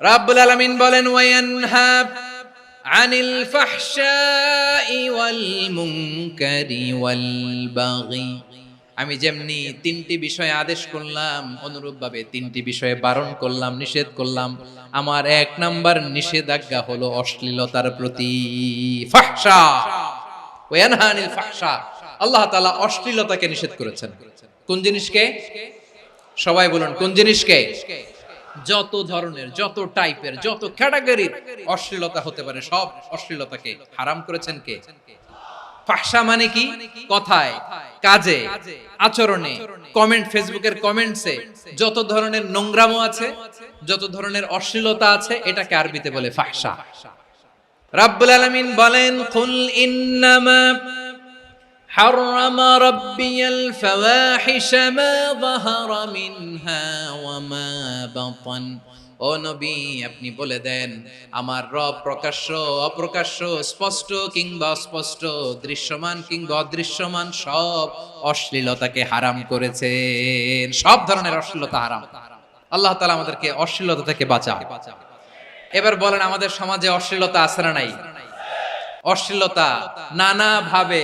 রাব্বুল আলামিন বলেন ওয়ায়ানহা আনিল ফাহশাই ওয়াল মুনকারি ওয়াল বাগি। আমি যেমনি তিনটি বিষয়ে আদেশ করলাম, অনুরূপভাবে তিনটি বিষয়ে বারণ করলাম, নিষেধ করলাম, আমার এক নাম্বার নিষেধাজ্ঞা হলো অশ্লীলতার প্রতি ফাহশা। ওয়ানহা আনিল ফাহশা। আল্লাহ তাআলা অশ্লীলতাকে নিষেধ করেছেন। কোন জিনিসকে? সবাই বলুন, কোন জিনিসকে? যত ধরনের, যত টাইপের যত ক্যাটাগরির অশ্লীলতা হতে পারে, সব অশ্লীলতাকে হারাম করেছেন কে? ফাহসা মানে কি? কথায়, কাজে, আচরণে কমেন্ট ফেসবুকের কমেন্টসে যত ধরনের নোংরামো আছে, যত ধরনের অশ্লীলতা আছে, এটাকে আরবিতে বলে ফাহসা। রাব্বুল আলামিন বলেন, কুল ইন্নামা حرم ربي الفواحش ما ظهر منها وما بطن ও নবী আপনি বলে দেন আমার রব প্রকাশ্য অপ্রকাশ্য স্পষ্ট কিংবা অস্পষ্ট দৃশ্যমান কিংবা অদৃশ্যমান সব অশ্লীলতাকে হারাম করেছেন সব ধরনের অশ্লীলতা হারাম আল্লাহ তাআলা আমাদেরকে অশ্লীলতা থেকে বাঁচা এবার বলেন আমাদের সমাজে অশ্লীলতা আছে না নাই অশ্লীলতা নানা ভাবে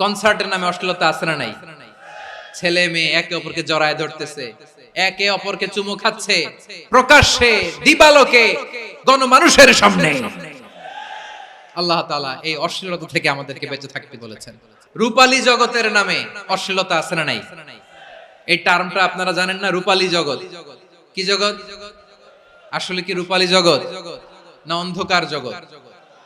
কনসার্টের নামে অশ্লীলতা আছে না নাই? ছেলে মেয়ে একে অপরকে জড়ায় ধরতেছে, একে অপরকে চুমু খাচ্ছে, প্রকাশ্যে দিবালোকে গণমানুষের সামনে। আল্লাহ তাআলা এই অশ্লীলতা থেকে আমাদেরকে বেঁচে থাকতে বলেছেন। রূপালী জগতের নামে অশ্লীলতা আছে না নাই? এই টার্মটা আপনারা জানেন না, রূপালী জগৎ। কি জগৎ? আসলে কি রূপালী জগৎ? না অন্ধকার জগৎ।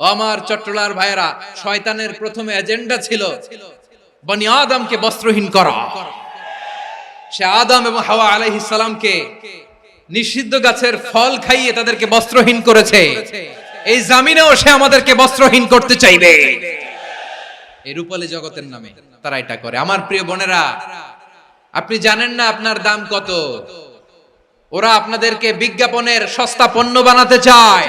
আমার চট্টলার ভাইয়েরা, শয়তানের প্রথমে এজেন্ডা ছিল বনি আদমকে বস্ত্রহীন করা। সে আদম এবং হাওয়া আলাইহিস সালামকে নিষিদ্ধ গাছের ফল খাইয়ে তাদেরকে বস্ত্রহীন করেছে। এই জামিনেও সে আমাদেরকে বস্ত্রহীন করতে চাইবে। এই রূপালী জগতের নামে তারা এটা করে। আমার প্রিয় বোনেরা, আপনি জানেন না আপনার দাম কত? ওরা আপনাদেরকে বিজ্ঞাপনের সস্তা পণ্য বানাতে চায়।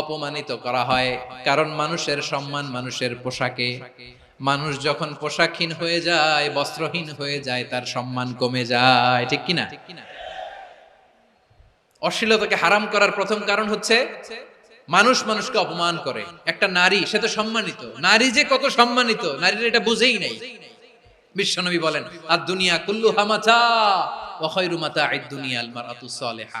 অপমানিত করা হয়, কারণ মানুষের সম্মান মানুষের পোশাকে। মানুষ যখন পোশাকহীন হয়ে যায়, বস্ত্রহীন হয়ে যায়, তার সম্মান কমে যায়, ঠিক কিনা? অশ্লীলতাকে হারাম করার প্রথম কারণ হচ্ছে, মানুষ মানুষকে অপমান করে। একটা নারী, সে তো সম্মানিত। নারী যে কত সম্মানিত, নারীর এটা বুঝেই নাই। বিশ্বনবী বলেন আর দুনিয়া কুল্লু হামাচা ওয়াখাইরু মাতাঈদ দুনিয়া আল মারআতু সালিহা।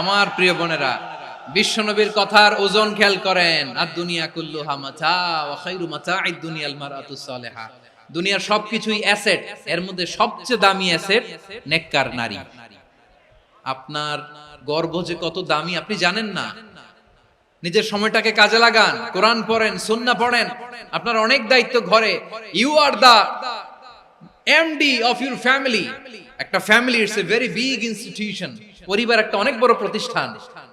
আমার প্রিয় বোনেরা, বিশ্বনবীর কথার ওজন খেয়াল করেন। আর দুনিয়া কুল্লু হামাচা দুনিয়ার সবকিছুই অ্যাসেট, এর মধ্যে সবচেয়ে দামি অ্যাসেট নেককার নারী। আপনার গর্ব যে কত দামি, আপনি জানেন না। নিজের সময়টাকে কাজে লাগান, কোরআন পড়েন সুন্না পড়েন। আপনার অনেক দায়িত্ব ঘরে। You are the MD of your family একটা family it's a very big institution পরিবার একটা অনেক বড় প্রতিষ্ঠান।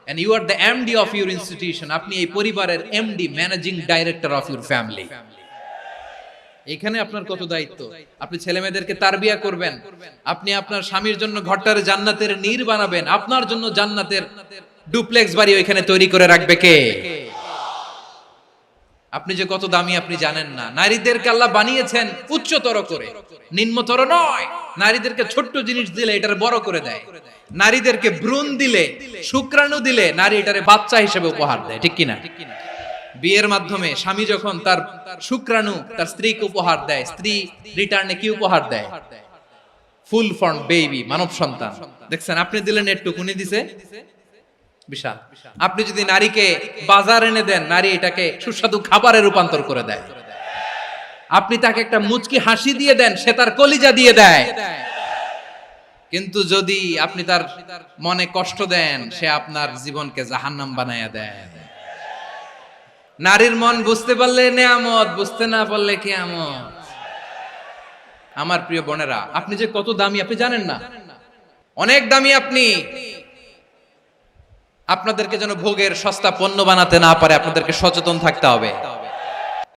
And you are the MD of your institution আপনি এই পরিবারের MD managing director of your family এখানে আপনার কত দায়িত্ব? আপনি ছেলে মেয়েদেরকে তারবিয়া করবেন। আপনি আপনার স্বামীর জন্য ঘরটার জান্নাতের নীর বানাবেন। আপনার জন্য জান্নাতের ডুপ্লেক্স বাড়ি ওইখানে তৈরি করে রাখবে কে? আপনি যে কত দামি আপনি জানেন না। নারীদেরকে আল্লাহ বানিয়েছেন উচ্চতর করে। নিম্নতর নয়। নারীদেরকে ছোট্ট জিনিস দিলে এটার বড় করে দেয়। নারীদেরকে ভ্রূণ দিলে, শুক্রাণু দিলে নারী এটারে বাচ্চা হিসেবে উপহার দেয়। ঠিক কিনা? বিয়ের মাধ্যমে স্বামী যখন তার শুক্রাণু, তার স্ত্রীকে উপহার দেয়, স্ত্রী রিটার্নে কি উপহার দেয়? ফুল ফর্ম, বেবি, মানব সন্তান। দেখছেন, আপনি দিলেন একটু কুনি দিছে? বিশাল। আপনি যদি নারীকে বাজার এনে দেন, নারী এটাকে সুস্বাদু খাবারে রূপান্তর করে দেয়। আপনি তাকে একটা মুচকি হাসি দিয়ে দেন, সে তার কলিজা দিয়ে দেয়। কিন্তু যদি আপনি তার মনে কষ্ট দেন, সে আপনার জীবনকে জাহান্নাম দেয়। নারীর মন বুঝতে পারলে নেয়ামত, বুঝতে না পারলে কেয়ামত। আমার প্রিয় বোনেরা, আপনি যে কত দামি, আপনি জানেন না? অনেক দামি আপনি। আপনাদেরকে যেন ভোগের সস্তা পণ্য বানাতে না পারে আপনাদেরকে সচেতন থাকতে হবে।